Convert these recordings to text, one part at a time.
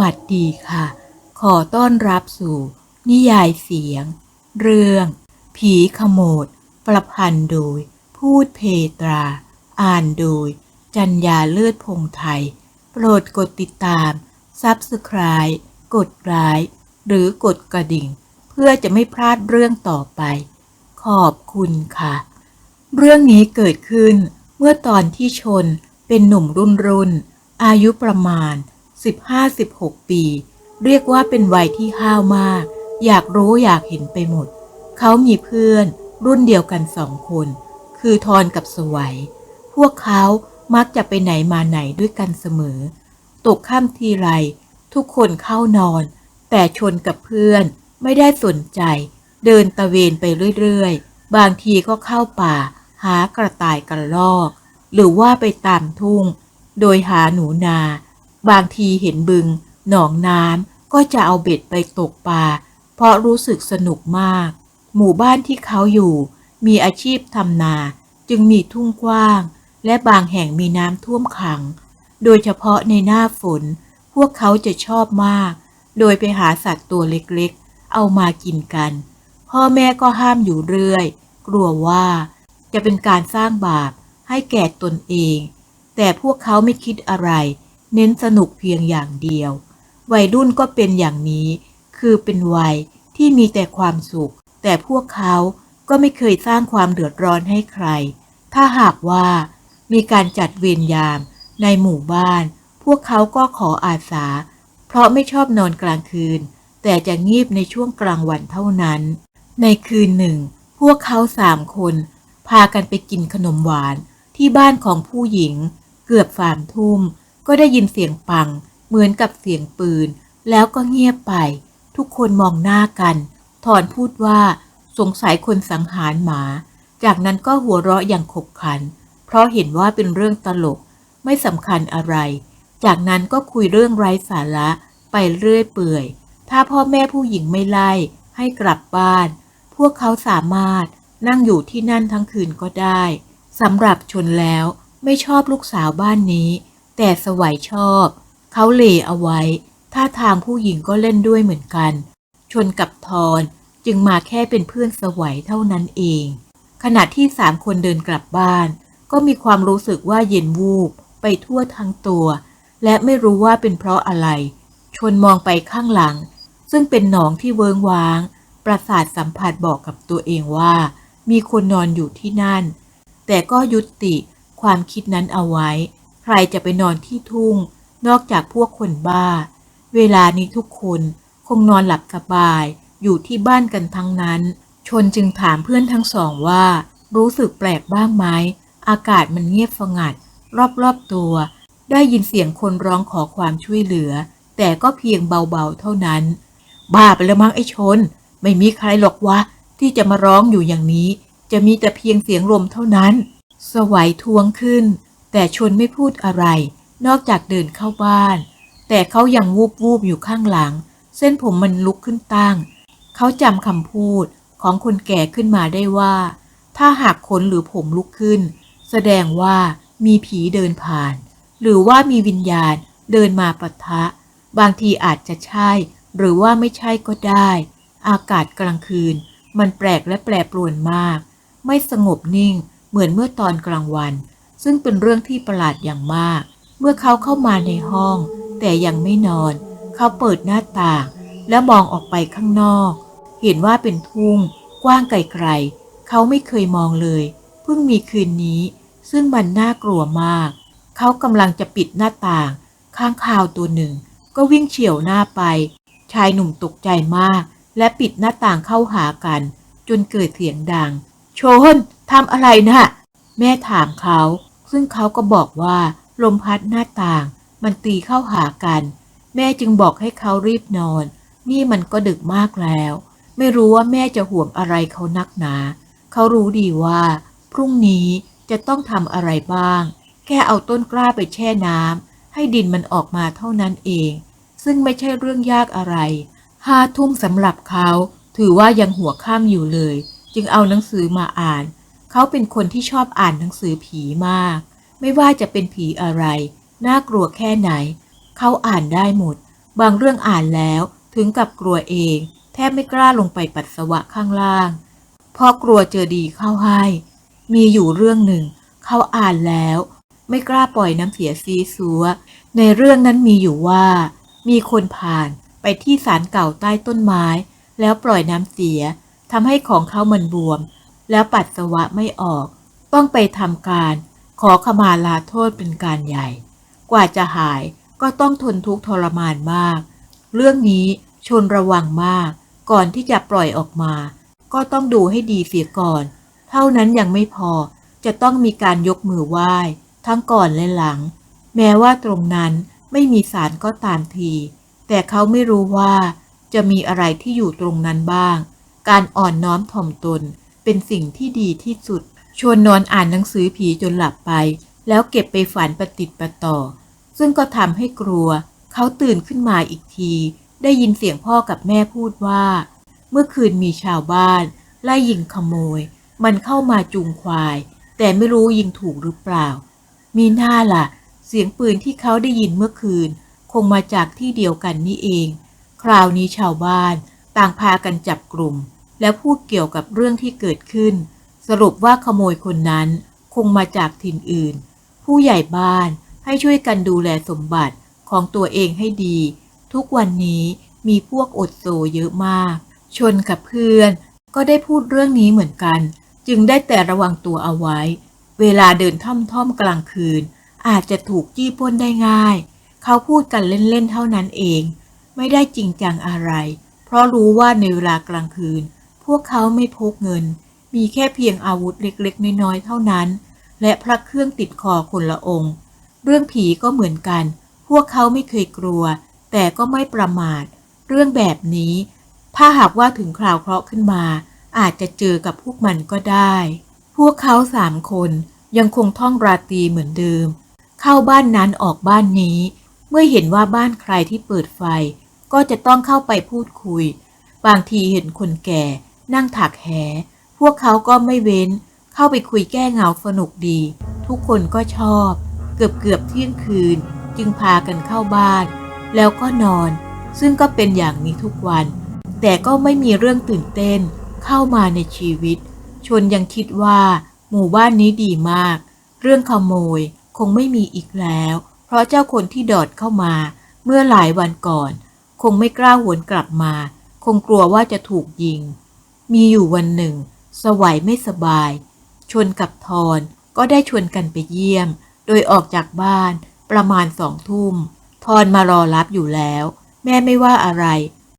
วัสดีค่ะ ขอต้อนรับสู่ นิยายเสียง เรื่อง ผีขโมด ประพันธ์โดย พูดเพตรา อ่านโดย จัญญาเลือดพงไทย โปรดกดติดตาม ซับสไคร b ์กดไลค์หรือกดกระดิ่ง เพื่อจะไม่พลาดเรื่องต่อไป ขอบคุณค่ะ เรื่องนี้เกิดขึ้นเมื่อตอนที่ชนเป็นหนุ่มรุ่นรุ่น อายุประมาณ 15-16 ปี เรียกว่าเป็นวัยที่ห้าวมาก อยากรู้อยากเห็นไปหมด เขามีเพื่อนรุ่นเดียวกันสองคน คือทอนกับสวัย พวกเขามักจะไปไหนมาไหนด้วยกันเสมอ ตกค่ำทีไร ทุกคนเข้านอน แต่ชนกับเพื่อนไม่ได้สนใจ เดินตะเวนไปเรื่อยๆ บางทีก็เข้าป่า หากระต่ายกระรอก หรือว่าไปตามทุ่ง โดยหาหนูนา บางทีเห็นบึง หนองน้ำก็จะเอาเบ็ดไปตกปลาเพราะรู้สึกสนุกมาก หมู่บ้านที่เขาอยู่ มีอาชีพทำนา จึงมีทุ่งกว้าง และบางแห่งมีน้ำท่วมขัง โดยเฉพาะในหน้าฝน พวกเขาจะชอบมาก โดยไปหาสัตว์ตัวเล็กๆ เอามากินกัน พ่อแม่ก็ห้ามอยู่เรื่อย กลัวว่าจะเป็นการสร้างบาปให้แก่ตนเอง แต่พวกเขาไม่คิดอะไร เน้นสนุกเพียงอย่างเดียว วัยรุ่นก็เป็นอย่างนี้ คือเป็นวัยที่มีแต่ความสุข แต่พวกเขาก็ไม่เคยสร้างความเดือดร้อนให้ใคร ถ้าหากว่ามีการจัดเวรยามในหมู่บ้าน พวกเขาก็ขออาสา เพราะไม่ชอบนอนกลางคืน แต่จะงีบในช่วงกลางวันเท่านั้น ในคืนหนึ่ง พวกเขาสามคน พากันไปกินขนมหวานที่บ้านของผู้หญิง เกือบสามทุ่ม ก็ได้ยินเสียงปัง เหมือนกับเสียงปืน แล้วก็เงียบไป ทุกคนมองหน้ากัน ถอนพูดว่า สงสัยคนสังหารหมา จากนั้นก็หัวเราะอย่างขบขัน เพราะเห็นว่าเป็นเรื่องตลก ไม่สำคัญอะไร จากนั้นก็คุยเรื่องไร้สาระไปเรื่อยเปื่อย ถ้าพ่อแม่ผู้หญิงไม่ไล่ ให้กลับบ้าน พวกเขาสามารถนั่งอยู่ที่นั่นทั้งคืนก็ได้ สำหรับชนแล้วไม่ชอบลูกสาวบ้านนี้ แต่สวัยชอบ เขาเล่เอาไว้ ท่าทางผู้หญิงก็เล่นด้วยเหมือนกัน ชนกับทอนจึงมาแค่เป็นเพื่อนสวัยเท่านั้นเอง ขณะที่สามคนเดินกลับบ้าน ก็มีความรู้สึกว่าเย็นวูบไปทั่วทั้งตัว และไม่รู้ว่าเป็นเพราะอะไร ชนมองไปข้างหลัง ซึ่งเป็นหนองที่เวิงว้าง ประสาทสัมผัสบอกกับตัวเองว่า มีคนนอนอยู่ที่นั่น แต่ก็ยุติความคิดนั้นเอาไว้ รจะไปนอนที่ทุ่ง นอกจากพวกคนบ้า เวลานี้ทุกคนคงนอนหลับสบาย อยู่ที่บ้านกันทั้งนั้น ชนจึงถามเพื่อนทั้งสองว่า รู้สึกแปลกบ้างไหม อากาศมันเงียบสงัด รอบๆตัว ได้ยินเสียงคนร้องขอความช่วยเหลือ แต่ก็เพียงเบาๆเท่านั้น บ้าไปแล้วมั้งไอ้ชน ไม่มีใครหรอกวะที่จะมาร้องอยู่อย่างนี้ จะมีแต่เพียงเสียงลมเท่านั้น สวัยทวงขึ้น แต่ชนไม่พูดอะไร นอกจากเดินเข้าบ้าน แต่เขายังวูบวูบอยู่ข้างหลัง เส้นผมมันลุกขึ้นตั้ง เขาจำคำพูดของคนแก่ขึ้นมาได้ว่า ถ้าหากขนหรือผมลุกขึ้น แสดงว่ามีผีเดินผ่าน หรือว่ามีวิญญาณเดินมาปะทะ บางทีอาจจะใช่ หรือว่าไม่ใช่ก็ได้ อากาศกลางคืน มันแปลกและแปรปรวนมาก ไม่สงบนิ่งเหมือนเมื่อตอนกลางวัน ซึ่งเป็นเรื่องที่ประหลาดอย่างมาก เมื่อเขาเข้ามาในห้อง แต่ยังไม่นอน เขาเปิดหน้าต่าง แล้วมองออกไปข้างนอก เห็นว่าเป็นทุ่ง กว้างไกลๆ เขาไม่เคยมองเลย เพิ่งมีคืนนี้ ซึ่งมันน่ากลัวมาก เขากำลังจะปิดหน้าต่าง ข้างข่าวตัวหนึ่ง ก็วิ่งเฉียวหน้าไป ชายหนุ่มตกใจมาก และปิดหน้าต่างเข้าหากัน จนเกิดเสียงดัง โชนทำอะไรนะ่ะแม่ถามเขา ซึ่งเขาก็บอกว่าลมพัดหน้าต่าง มันตีเข้าหากัน แม่จึงบอกให้เขารีบนอน นี่มันก็ดึกมากแล้ว ไม่รู้ว่าแม่จะห่วงอะไรเขานักหนา เขารู้ดีว่า พรุ่งนี้จะต้องทำอะไรบ้าง แค่เอาต้นกล้าไปแช่น้ำให้ดินมันออกมาเท่านั้นเอง ซึ่งไม่ใช่เรื่องยากอะไรห้าทุ่มสำหรับเขา ถือว่ายังหัวข้ามอยู่เลย จึงเอาหนังสือมาอ่าน เขาเป็นคนที่ชอบอ่านหนังสือผีมาก ไม่ว่าจะเป็นผีอะไร น่ากลัวแค่ไหน เขาอ่านได้หมด บางเรื่องอ่านแล้วถึงกับกลัวเอง แทบไม่กล้าลงไปปัสสาวะข้างล่าง เพราะกลัวเจอดีเข้าให้ มีอยู่เรื่องหนึ่ง เขาอ่านแล้ว ไม่กล้าปล่อยน้ำเสียซีซัว ในเรื่องนั้นมีอยู่ว่า มีคนผ่านไปที่ศาลเก่าใต้ต้นไม้ แล้วปล่อยน้ำเสียทำให้ของเขามันบวม แล้วปัสสาวะไม่ออก ต้องไปทำการ ขอขมาลาโทษเป็นการใหญ่ กว่าจะหายก็ต้องทนทุกข์ทรมานมาก เรื่องนี้ชนระวังมาก ก่อนที่จะปล่อยออกมา ก็ต้องดูให้ดีเสียก่อน เท่านั้นยังไม่พอ จะต้องมีการยกมือไหว้ ทั้งก่อนและหลัง แม้ว่าตรงนั้นไม่มีสารก็ตามที แต่เขาไม่รู้ว่าจะมีอะไรที่อยู่ตรงนั้นบ้าง การอ่อนน้อมถ่อมตน เป็นสิ่งที่ดีที่สุด ชวนนอนอ่านหนังสือผีจนหลับไป แล้วเก็บไปฝันประติดประต่อ ซึ่งก็ทำให้กลัว เขาตื่นขึ้นมาอีกที ได้ยินเสียงพ่อกับแม่พูดว่า เมื่อคืนมีชาวบ้าน ไล่ยิงขโมย มันเข้ามาจูงควาย แต่ไม่รู้ยิงถูกหรือเปล่า มีหน้าล่ะ เสียงปืนที่เขาได้ยินเมื่อคืน คงมาจากที่เดียวกันนี่เอง คราวนี้ชาวบ้าน ต่างพากันจับกลุ่ม แล้วพูดเกี่ยวกับเรื่องที่เกิดขึ้น สรุปว่าขโมยคนนั้นคงมาจากถิ่นอื่น ผู้ใหญ่บ้านให้ช่วยกันดูแลสมบัติของตัวเองให้ดี ทุกวันนี้มีพวกอดโซเยอะมาก ชนกับเพื่อนก็ได้พูดเรื่องนี้เหมือนกัน จึงได้แต่ระวังตัวเอาไว้ เวลาเดินท่อมท่อมๆกลางคืน อาจจะถูกจี้ป้นได้ง่าย เขาพูดกันเล่นๆเท่านั้นเอง ไม่ได้จริงจังอะไร เพราะรู้ว่าในเวลากลางคืน วกเขาไม่พกเงิน มีแค่เพียงอาวุธเล็กๆ น้อยๆ เท่านั้น และพระเครื่องติดคอคนละองค์ เรื่องผีก็เหมือนกัน พวกเขาไม่เคยกลัว แต่ก็ไม่ประมาท เรื่องแบบนี้ ถ้าหากว่าถึงคราวเคราะห์ขึ้นมา อาจจะเจอกับพวกมันก็ได้ พวกเขาสามคนยังคงท่องราตรีเหมือนเดิม เข้าบ้านนั้นออกบ้านนี้ เมื่อเห็นว่าบ้านใครที่เปิดไฟ ก็จะต้องเข้าไปพูดคุย บางทีเห็นคนแก่ นั่งถักแห พวกเขาก็ไม่เว้น เข้าไปคุยแก้เหงาสนุกดี ทุกคนก็ชอบ เกือบเกือบเที่ยงคืน จึงพากันเข้าบ้าน แล้วก็นอน ซึ่งก็เป็นอย่างนี้ทุกวัน แต่ก็ไม่มีเรื่องตื่นเต้น เข้ามาในชีวิต ชนยังคิดว่า หมู่บ้านนี้ดีมาก เรื่องขโมยคงไม่มีอีกแล้ว เพราะเจ้าคนที่ดอดเข้ามา เมื่อหลายวันก่อน คงไม่กล้าหวนกลับมา คงกลัวว่าจะถูกยิง มีอยู่วันหนึ่ง สวัยไม่สบาย ชวนกับทอนก็ได้ชวนกันไปเยี่ยม โดยออกจากบ้านประมาณสองทุ่ม ทอนมารอรับอยู่แล้ว แม่ไม่ว่าอะไร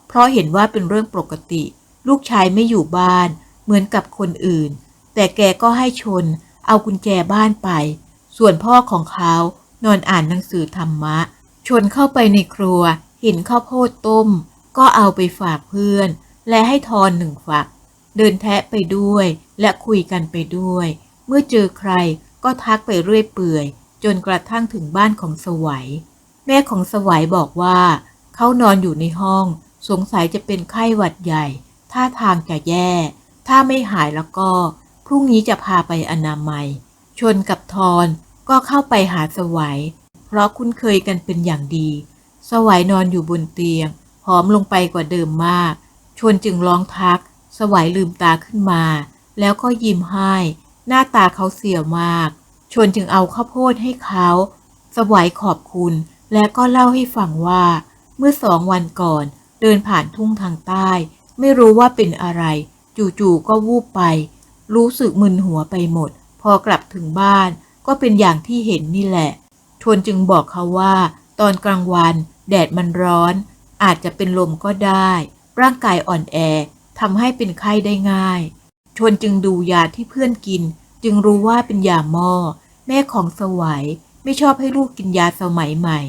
เพราะเห็นว่าเป็นเรื่องปกติ ลูกชายไม่อยู่บ้าน เหมือนกับคนอื่น แต่แกก็ให้ชน เอากุญแจบ้านไป ส่วนพ่อของเขานอนอ่านหนังสือธรรมะ ชนเข้าไปในครัว เห็นข้าวโพดต้ม ก็เอาไปฝากเพื่อน และให้ทอนหนึ่งฝัก เดินแทะไปด้วย และคุยกันไปด้วย เมื่อเจอใครก็ทักไปเรื่อยเปื่อย จนกระทั่งถึงบ้านของสวัย แม่ของสวัยบอกว่า เขานอนอยู่ในห้อง สงสัยจะเป็นไข้หวัดใหญ่ ท่าทางจะแย่ ถ้าไม่หายแล้วก็ พรุ่งนี้จะพาไปอนามัย ชนกับทอนก็เข้าไปหาสวัย เพราะคุ้นเคยกันเป็นอย่างดี สวัยนอนอยู่บนเตียงผอมลงไปกว่าเดิมมาก ชวนจึงร้องทัก สวัยลืมตาขึ้นมา แล้วก็ยิ้มให้ หน้าตาเขาเสียมาก ชวนจึงเอาข้าวโพดให้เขา สวัยขอบคุณ และก็เล่าให้ฟังว่า เมื่อสองวันก่อนเดินผ่านทุ่งทางใต้ ไม่รู้ว่าเป็นอะไร จู่ๆก็วูบไป รู้สึกมึนหัวไปหมด พอกลับถึงบ้าน ก็เป็นอย่างที่เห็นนี่แหละ ชวนจึงบอกเขาว่า ตอนกลางวัน แดดมันร้อน อาจจะเป็นลมก็ได้ ร่างกายอ่อนแอ ทำให้เป็นไข้ได้ง่าย ชวนจึงดูยาที่เพื่อนกิน จึงรู้ว่าเป็นยาหม้อแม่ของสวัยไม่ชอบให้ลูกกินยาสมัยใหม่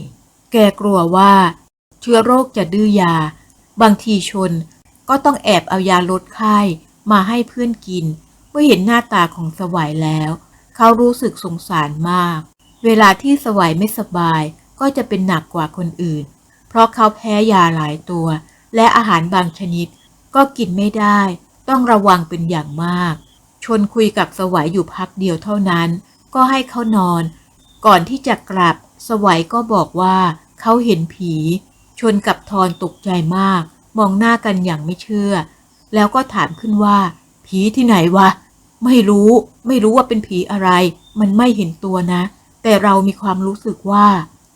แกกลัวว่า เชื้อโรคจะดื้อยา บางทีชนก็ต้องแอบเอายาลดไข้มาให้เพื่อนกิน เมื่อเห็นหน้าตาของสวัยแล้ว เขารู้สึกสงสารมาก เวลาที่สวัยไม่สบายก็จะเป็นหนักกว่าคนอื่น เพราะเขาแพ้ยาหลายตัว และอาหารบางชนิด ก็กินไม่ได้ ต้องระวังเป็นอย่างมากชนคุยกับสวัยอยู่พักเดียวเท่านั้น ก็ให้เขานอน ก่อนที่จะกลับ สวัยก็บอกว่าเขาเห็นผีชนกับทอนตกใจมาก มองหน้ากันอย่างไม่เชื่อ แล้วก็ถามขึ้นว่า ผีที่ไหนวะ ไม่รู้ ไม่รู้ว่าเป็นผีอะไร มันไม่เห็นตัวนะ แต่เรามีความรู้สึกว่า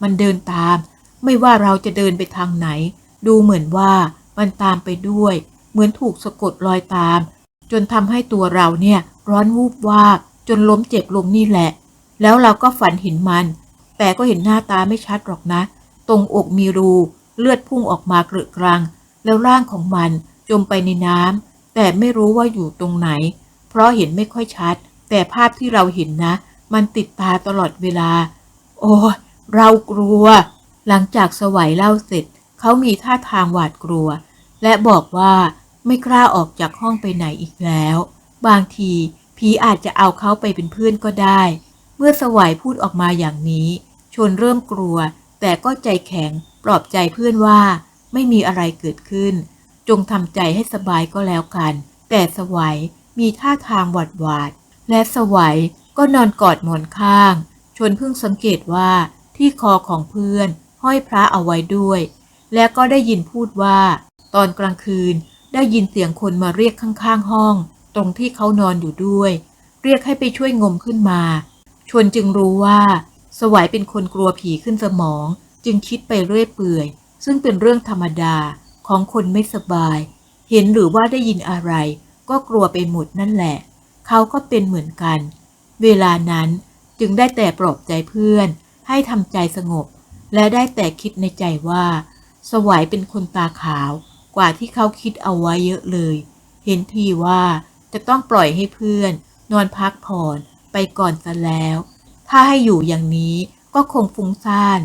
มันเดินตาม ไม่ว่าเราจะเดินไปทางไหน ดูเหมือนว่ามันตามไปด้วย เหมือนถูกสะกดรอยตาม จนทำให้ตัวเราเนี่ยร้อนวูบวาบจนล้มเจ็บลงนี่แหละ แล้วเราก็ฝันเห็นมัน แต่ก็เห็นหน้าตาไม่ชัดหรอกนะ ตรงอกมีรู เลือดพุ่งออกมาเกลือกรัง แล้วร่างของมันจมไปในน้ำแต่ไม่รู้ว่าอยู่ตรงไหน เพราะเห็นไม่ค่อยชัด แต่ภาพที่เราเห็นนะ มันติดตาตลอดเวลา โอ้เรากลัว หลังจากสวัยเล่าเสร็จ เขามีท่าทางหวาดกลัว และบอกว่า ไม่กล้าออกจากห้องไปไหนอีกแล้ว บางทีผีอาจจะเอาเขาไปเป็นเพื่อนก็ได้ เมื่อสวัยพูดออกมาอย่างนี้ ชนเริ่มกลัว แต่ก็ใจแข็งปลอบใจเพื่อนว่า ไม่มีอะไรเกิดขึ้น จงทำใจให้สบายก็แล้วกัน แต่สวัยมีท่าทางหวาดหวาด และสวัยก็นอนกอดหมอนข้าง ชนเพิ่งสังเกตว่าที่คอของเพื่อน ห้อยพระเอาไว้ด้วย และก็ได้ยินพูดว่า ตอนกลางคืน ได้ยินเสียงคนมาเรียกข้างๆห้อง ตรงที่เขานอนอยู่ด้วย เรียกให้ไปช่วยงมขึ้นมา ชวนจึงรู้ว่า สวัยเป็นคนกลัวผีขึ้นสมอง จึงคิดไปเรื่อยเปื่อย ซึ่งเป็นเรื่องธรรมดาของคนไม่สบาย เห็นหรือว่าได้ยินอะไร ก็กลัวไปหมดนั่นแหละ เขาก็เป็นเหมือนกัน เวลานั้นจึงได้แต่ปลอบใจเพื่อน ให้ทำใจสงบ และได้แต่คิดในใจว่า สวัยเป็นคนตาขาว กว่าที่เขาคิดเอาไว้เยอะเลย เห็นทีว่าจะต้องปล่อยให้เพื่อน นอนพักผ่อนไปก่อนซะแล้ว ถ้าให้อยู่อย่างนี้ก็คงฟุ้งซ่าน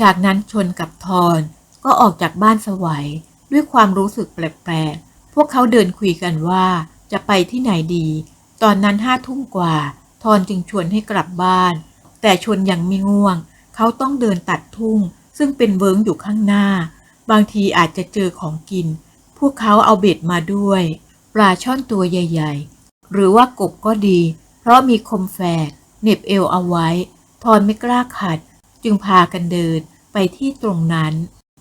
จากนั้นชนกับทอน ก็ออกจากบ้านสวัยด้วยความรู้สึกแปลกๆ พวกเขาเดินคุยกันว่าจะไปที่ไหนดี ตอนนั้นห้าทุ่มกว่า ทอนจึงชวนให้กลับบ้าน แต่ชนยังไม่ง่วง เขาต้องเดินตัดทุ่ง ซึ่งเป็นเวิ้งอยู่ข้างหน้า บางทีอาจจะเจอของกิน พวกเขาเอาเบ็ดมาด้วย ปลาช่อนตัวใหญ่ ๆ หรือว่ากบก็ดี เพราะมีคมแฝกเหน็บเอวเอาไว้ ทอนไม่กล้าขัด จึงพากันเดินไปที่ตรงนั้น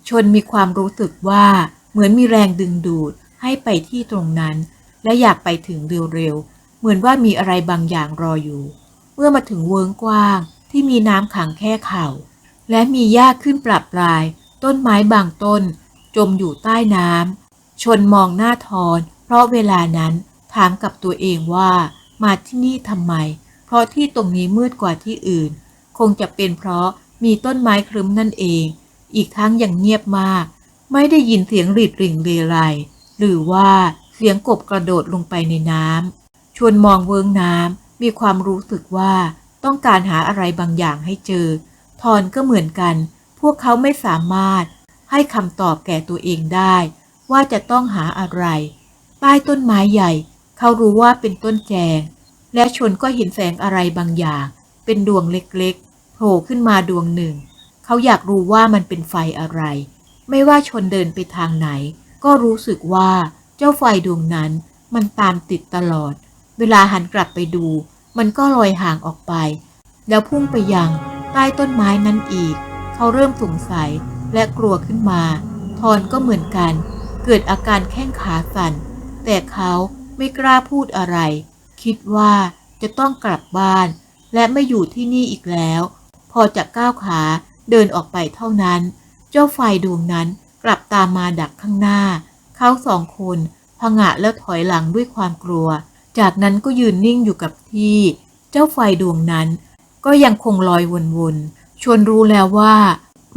ชนมีความรู้สึกว่าเหมือนมีแรงดึงดูดให้ไปที่ตรงนั้น และอยากไปถึงเร็วๆ เหมือนว่ามีอะไรบางอย่างรออยู่ เมื่อมาถึงเวิงกว้างที่มีน้ำขังแค่เข่า และมีหญ้าขึ้นปรับปลาย ต้นไม้บางต้น จมอยู่ใต้น้ำชนมองหน้าทอน เพราะเวลานั้นถามกับตัวเองว่า มาที่นี่ทำไม เพราะที่ตรงนี้มืดกว่าที่อื่น คงจะเป็นเพราะมีต้นไม้ครึ้มนั่นเอง อีกทั้งยังเงียบมาก ไม่ได้ยินเสียงรีดริ่งเรไรหรือว่าเสียงกบกระโดดลงไปในน้ำชวนมองเวิงน้ำมีความรู้สึกว่าต้องการหาอะไรบางอย่างให้เจอ ทอนก็เหมือนกัน พวกเขาไม่สามารถให้คำตอบแก่ตัวเองได้ ว่าจะต้องหาอะไร ใต้ต้นไม้ใหญ่ เขารู้ว่าเป็นต้นแจง และชนก็เห็นแสงอะไรบางอย่าง เป็นดวงเล็กๆโผล่ขึ้นมาดวงหนึ่ง เขาอยากรู้ว่ามันเป็นไฟอะไร ไม่ว่าชนเดินไปทางไหน ก็รู้สึกว่าเจ้าไฟดวงนั้นมันตามติดตลอด เวลาหันกลับไปดู มันก็ลอยห่างออกไป แล้วพุ่งไปยังใต้ต้นไม้นั้นอีก เขาเริ่มสงสัยและกลัวขึ้นมา ทอนก็เหมือนกัน เกิดอาการแข้งขาสั่น แต่เขาไม่กล้าพูดอะไร คิดว่าจะต้องกลับบ้าน และไม่อยู่ที่นี่อีกแล้ว พอจะก้าวขาเดินออกไปเท่านั้น เจ้าไฟดวงนั้นกลับตามมาดักข้างหน้า เขาสองคนพงะแล้วถอยหลังด้วยความกลัว จากนั้นก็ยืนนิ่งอยู่กับที่ เจ้าไฟดวงนั้นก็ยังคงลอยวนๆ ชวนรู้แล้วว่า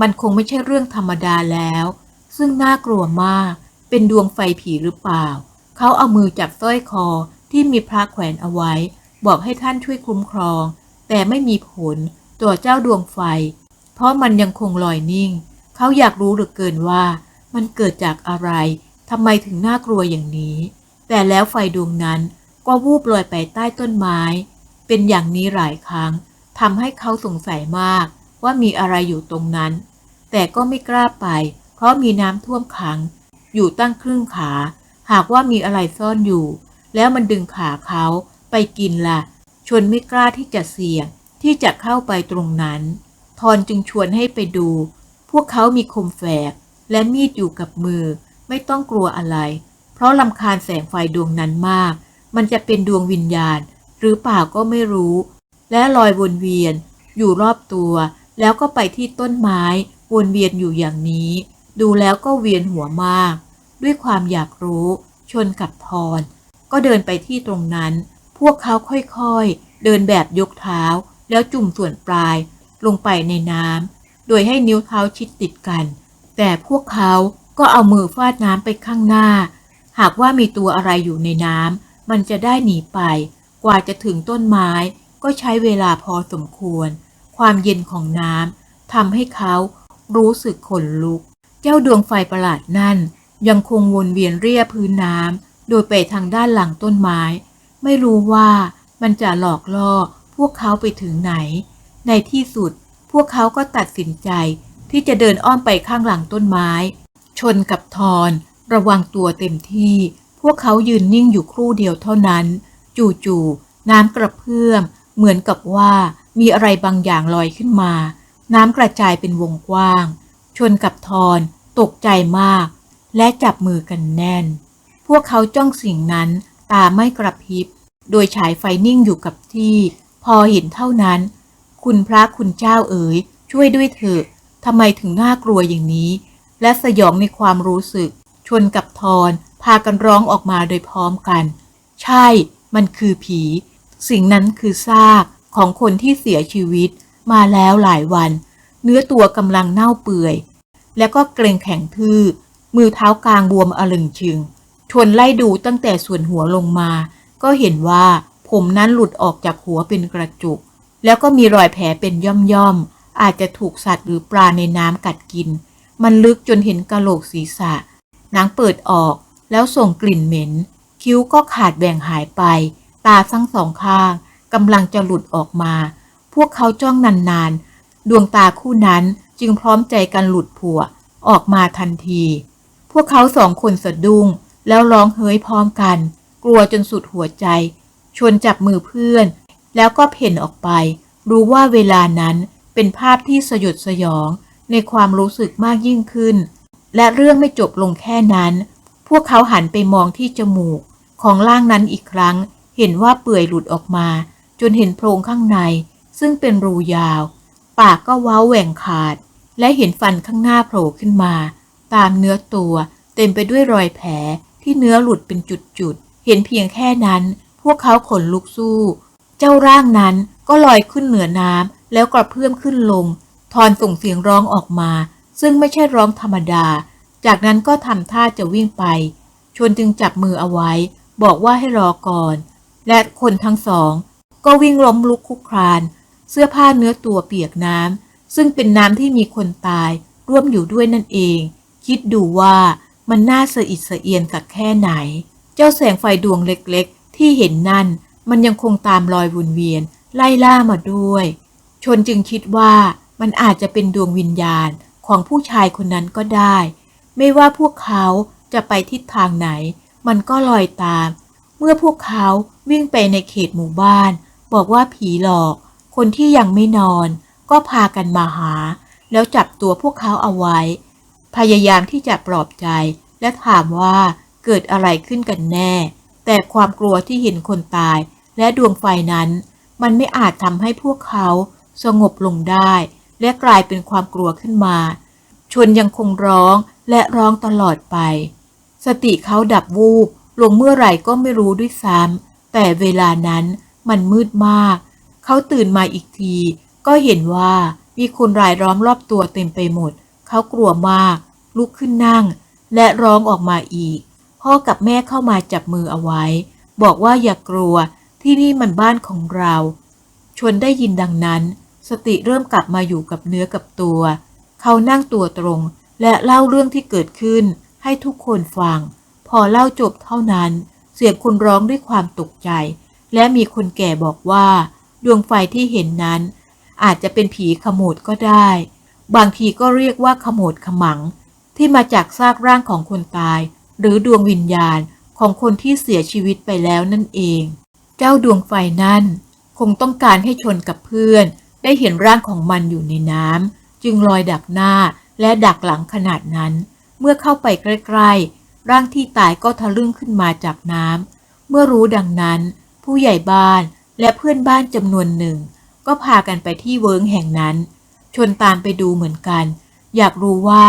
มันคงไม่ใช่เรื่องธรรมดาแล้ว ซึ่งน่ากลัวมาก เป็นดวงไฟผีหรือเปล่า เขาเอามือจับสร้อยคอที่มีพระแขวนเอาไว้ บอกให้ท่านช่วยคุ้มครอง แต่ไม่มีผลตัวเจ้าดวงไฟ เพราะมันยังคงลอยนิ่ง เขาอยากรู้เหลือเกินว่า มันเกิดจากอะไรทำไมถึงน่ากลัวอย่างนี้ แต่แล้วไฟดวงนั้นก็วูบลอยไปใต้ต้นไม้ เป็นอย่างนี้หลายครั้งทำให้เขาสงสัยมาก ว่ามีอะไรอยู่ตรงนั้น แต่ก็ไม่กล้าไป เพราะมีน้ำท่วมขัง อยู่ตั้งครึ่งขา หากว่ามีอะไรซ่อนอยู่ แล้วมันดึงขาเขาไปกินละ่ะชวนไม่กล้าที่จะเสี่ยง ที่จะเข้าไปตรงนั้น ทอนจึงชวนให้ไปดู พวกเขามีคมแฝก และมีดอยู่กับมือ ไม่ต้องกลัวอะไร เพราะลำคาญแสงไฟดวงนั้นมาก มันจะเป็นดวงวิญญาณ หรือเปล่าก็ไม่รู้ และลอยวนเวียน อยู่รอบตัว แล้วก็ไปที่ต้นไม้วนเวียนอยู่อย่างนี้ ดูแล้วก็เวียนหัวมาก ด้วยความอยากรู้ ชนกับทอน ก็เดินไปที่ตรงนั้น พวกเขาค่อยๆ เดินแบบยกเท้า แล้วจุ่มส่วนปลายลงไปในน้ำโดยให้นิ้วเท้าชิดติดกัน แต่พวกเขาก็เอามือฟาดน้ำไปข้างหน้า หากว่ามีตัวอะไรอยู่ในน้ำมันจะได้หนีไป กว่าจะถึงต้นไม้ก็ใช้เวลาพอสมควร ความเย็นของน้ำทำให้เขารู้สึกขนลุก เจ้าดวงไฟประหลาดนั่น ยังคงวนเวียนเรียบพื้นน้ำโดยไปทางด้านหลังต้นไม้ ไม่รู้ว่ามันจะหลอกล่อพวกเขาไปถึงไหน ในที่สุดพวกเขาก็ตัดสินใจที่จะเดินอ้อมไปข้างหลังต้นไม้ ชนกับทอนระวังตัวเต็มที่ พวกเขายืนนิ่งอยู่ครู่เดียวเท่านั้น จู่ๆน้ำกระเพื่อมเหมือนกับว่า มีอะไรบางอย่างลอยขึ้นมา น้ำกระจายเป็นวงกว้าง ชนกับทอน ตกใจมาก และจับมือกันแน่น พวกเขาจ้องสิ่งนั้น ตาไม่กระพริบ โดยฉายไฟนิ่งอยู่กับที่ พอเห็นเท่านั้น คุณพระคุณเจ้าเอ๋ย ช่วยด้วยเถอะทำไมถึงน่ากลัวอย่างนี้ และสยองในความรู้สึก ชนกับทอน พากันร้องออกมาโดยพร้อมกัน ใช่ มันคือผี สิ่งนั้นคือซาก ของคนที่เสียชีวิตมาแล้วหลายวัน เนื้อตัวกำลังเน่าเปื่อย แล้วก็เกรงแข็งทื่อ มือเท้ากลางบวมอลึงชึงชนไล่ดูตั้งแต่ส่วนหัวลงมา ก็เห็นว่าผมนั้นหลุดออกจากหัวเป็นกระจุก แล้วก็มีรอยแผลเป็นย่อมๆ อาจจะถูกสัตว์หรือปลาในน้ำกัดกิน มันลึกจนเห็นกะโหลกศีรษะ หนังเปิดออกแล้วส่งกลิ่นเหม็น คิ้วก็ขาดแบ่งหายไป ตาทั้งสองข้าง กำลังจะหลุดออกมา พวกเขาจ้องนานๆ ดวงตาคู่นั้นจึงพร้อมใจกันหลุดผัวออกมาทันที พวกเขาสองคนสะดุ้งแล้วร้องเฮ้ยพร้อมกัน กลัวจนสุดหัวใจ ชวนจับมือเพื่อน แล้วก็เพ่นออกไป รู้ว่าเวลานั้นเป็นภาพที่สยดสยองในความรู้สึกมากยิ่งขึ้น และเรื่องไม่จบลงแค่นั้น พวกเขาหันไปมองที่จมูก ของร่างนั้นอีกครั้ง เห็นว่าเปื่อยหลุดออกมา จนเห็นโพรงข้างใน ซึ่งเป็นรูยาว ปากก็เว้าแหว่งขาด และเห็นฟันข้างหน้าโผล่ขึ้นมา ตามเนื้อตัวเต็มไปด้วยรอยแผลที่เนื้อหลุดเป็นจุดๆ เห็นเพียงแค่นั้น พวกเขาขนลุกสู้ เจ้าร่างนั้นก็ลอยขึ้นเหนือน้ำแล้วกระเพื่อมขึ้นลง ทอนส่งเสียงร้องออกมา ซึ่งไม่ใช่ร้องธรรมดา จากนั้นก็ทำท่าจะวิ่งไป ชวนจึงจับมือเอาไว้ บอกว่าให้รอก่อน และคนทั้งสอง ก็วิ่งล้มลุกคุกคลาน เสื้อผ้าเนื้อตัวเปียกน้ำซึ่งเป็นน้ำที่มีคนตาย ร่วมอยู่ด้วยนั่นเอง คิดดูว่ามันน่าสะอิดสะเอียนสักแค่ไหน เจ้าแสงไฟดวงเล็กๆ ที่เห็นนั่น มันยังคงตามรอยวนเวียน ไล่ล่ามาด้วย ชนจึงคิดว่ามันอาจจะเป็นดวงวิญญาณของผู้ชายคนนั้นก็ได้ ไม่ว่าพวกเขาจะไปทิศทางไหน มันก็ลอยตาม เมื่อพวกเขาวิ่งไปในเขตหมู่บ้าน บอกว่าผีหลอก คนที่ยังไม่นอน ก็พากันมาหา แล้วจับตัวพวกเขาเอาไว้ พยายามที่จะปลอบใจ และถามว่าเกิดอะไรขึ้นกันแน่ แต่ความกลัวที่เห็นคนตาย และดวงไฟนั้น มันไม่อาจทำให้พวกเขาสงบลงได้ และกลายเป็นความกลัวขึ้นมา ชนยังคงร้องและร้องตลอดไป สติเขาดับวูบลงเมื่อไหร่ก็ไม่รู้ด้วยซ้ำแต่เวลานั้น มันมืดมาก เขาตื่นมาอีกที ก็เห็นว่ามีคนรายล้อมรอบตัวเต็มไปหมด เขากลัวมาก ลุกขึ้นนั่ง และร้องออกมาอีก พ่อกับแม่เข้ามาจับมือเอาไว้ บอกว่าอย่ากกลัวที่นี่มันบ้านของเรา ชวนได้ยินดังนั้น สติเริ่มกลับมาอยู่กับเนื้อกับตัว เขานั่งตัวตรง และเล่าเรื่องที่เกิดขึ้น ให้ทุกคนฟัง พอเล่าจบเท่านั้น เสียงคนร้องด้วยความตกใจ และมีคนแก่บอกว่า ดวงไฟที่เห็นนั้น อาจจะเป็นผีขโมดก็ได้ บางทีก็เรียกว่าขโมดขมัง ที่มาจากซากร่างของคนตาย หรือดวงวิญญาณของคนที่เสียชีวิตไปแล้วนั่นเอง เจ้าดวงไฟนั่น คงต้องการให้ชนกับเพื่อน ได้เห็นร่างของมันอยู่ในน้ำจึงลอยดักหน้าและดักหลังขนาดนั้น เมื่อเข้าไปใกล้ๆร่างที่ตายก็ทะลึ่งขึ้นมาจากน้ำเมื่อรู้ดังนั้น ผู้ใหญ่บ้านและเพื่อนบ้านจำนวนหนึ่ง ก็พากันไปที่เวิงแห่งนั้น ชนตามไปดูเหมือนกัน อยากรู้ว่า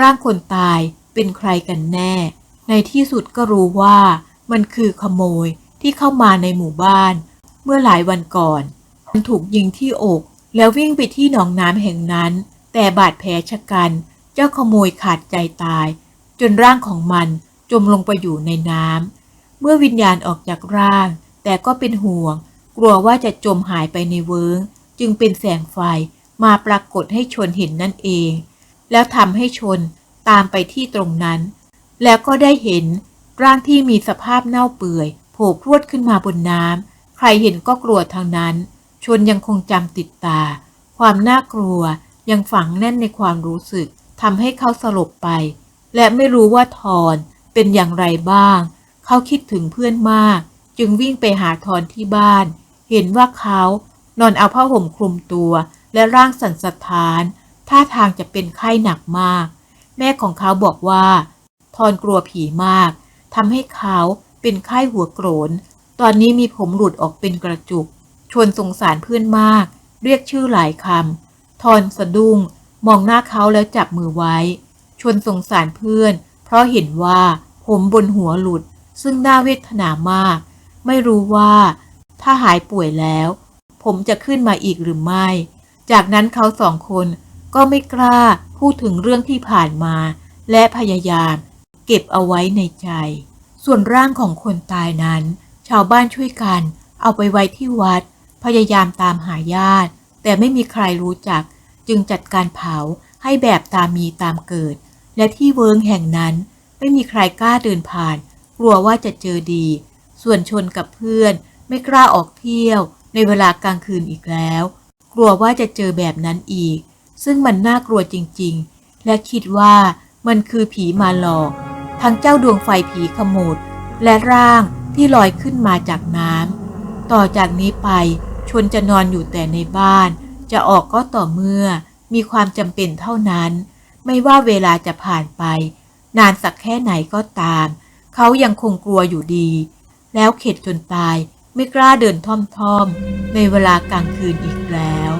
ร่างคนตายเป็นใครกันแน่ ในที่สุดก็รู้ว่ามันคือขโมยที่เข้ามาในหมู่บ้าน เมื่อหลายวันก่อน มันถูกยิงที่อก แล้ววิ่งไปที่หนองน้ำแห่งนั้น แต่บาดแผลชะกัน เจ้าขโมยขาดใจตาย จนร่างของมันจมลงไปอยู่ในน้ำเมื่อวิญญาณออกจากร่าง แต่ก็เป็นห่วง กลัวว่าจะจมหายไปในเวิงจึงเป็นแสงไฟมาปรากฏให้ชนเห็นนั่นเอง แล้วทำให้ชนตามไปที่ตรงนั้น แล้วก็ได้เห็นร่างที่มีสภาพเน่าเปื่อยโผล่พรวดขึ้นมาบนน้ำ ใครเห็นก็กลัวทางนั้น ชนยังคงจำติดตา ความน่ากลัวยังฝังแน่นในความรู้สึกทำให้เขาสลบไป และไม่รู้ว่าทอนเป็นอย่างไรบ้าง เขาคิดถึงเพื่อนมาก จึงวิ่งไปหาทอนที่บ้าน เห็นว่าเขานอนเอาผ้าห่มคลุมตัว และร่างสั่นสะท้าน ท่าทางจะเป็นไข้หนักมาก แม่ของเขาบอกว่า ทอนกลัวผีมากทำให้เขาเป็นไข้หัวโกรน ตอนนี้มีผมหลุดออกเป็นกระจุก ชวนสงสารเพื่อนมาก เรียกชื่อหลายคำทอนสะดุ้ง มองหน้าเขาแล้วจับมือไว้ ชวนสงสารเพื่อน เพราะเห็นว่าผมบนหัวหลุด ซึ่งน่าเวทนามาก ไม่รู้ว่า ถ้าหายป่วยแล้ว ผมจะขึ้นมาอีกหรือไม่ จากนั้นเขาสองคนก็ไม่กล้าพูดถึงเรื่องที่ผ่านมา และพยายาม เก็บเอาไว้ในใจ ส่วนร่างของคนตายนั้น ชาวบ้านช่วยกัน เอาไปไว้ที่วัด พยายามตามหาญาติ แต่ไม่มีใครรู้จัก จึงจัดการเผาให้แบบตามมีตามเกิด และที่เวิงแห่งนั้น ไม่มีใครกล้าเดินผ่าน กลัวว่าจะเจอดี ส่วนชนกับเพื่อน ไม่กล้าออกเที่ยว ในเวลากลางคืนอีกแล้ว กลัวว่าจะเจอแบบนั้นอีก ซึ่งมันน่ากลัวจริงๆ และคิดว่ามันคือผีมาหลอก ทั้งเจ้าดวงไฟผีขโมดและร่างที่ลอยขึ้นมาจากน้ำต่อจากนี้ไปชนจะนอนอยู่แต่ในบ้าน จะออกก็ต่อเมื่อ มีความจำเป็นเท่านั้น ไม่ว่าเวลาจะผ่านไป นานสักแค่ไหนก็ตาม เขายังคงกลัวอยู่ดี แล้วเข็ดจนตายไม่กล้าเดินท่อมๆ ในเวลากลางคืนอีกแล้ว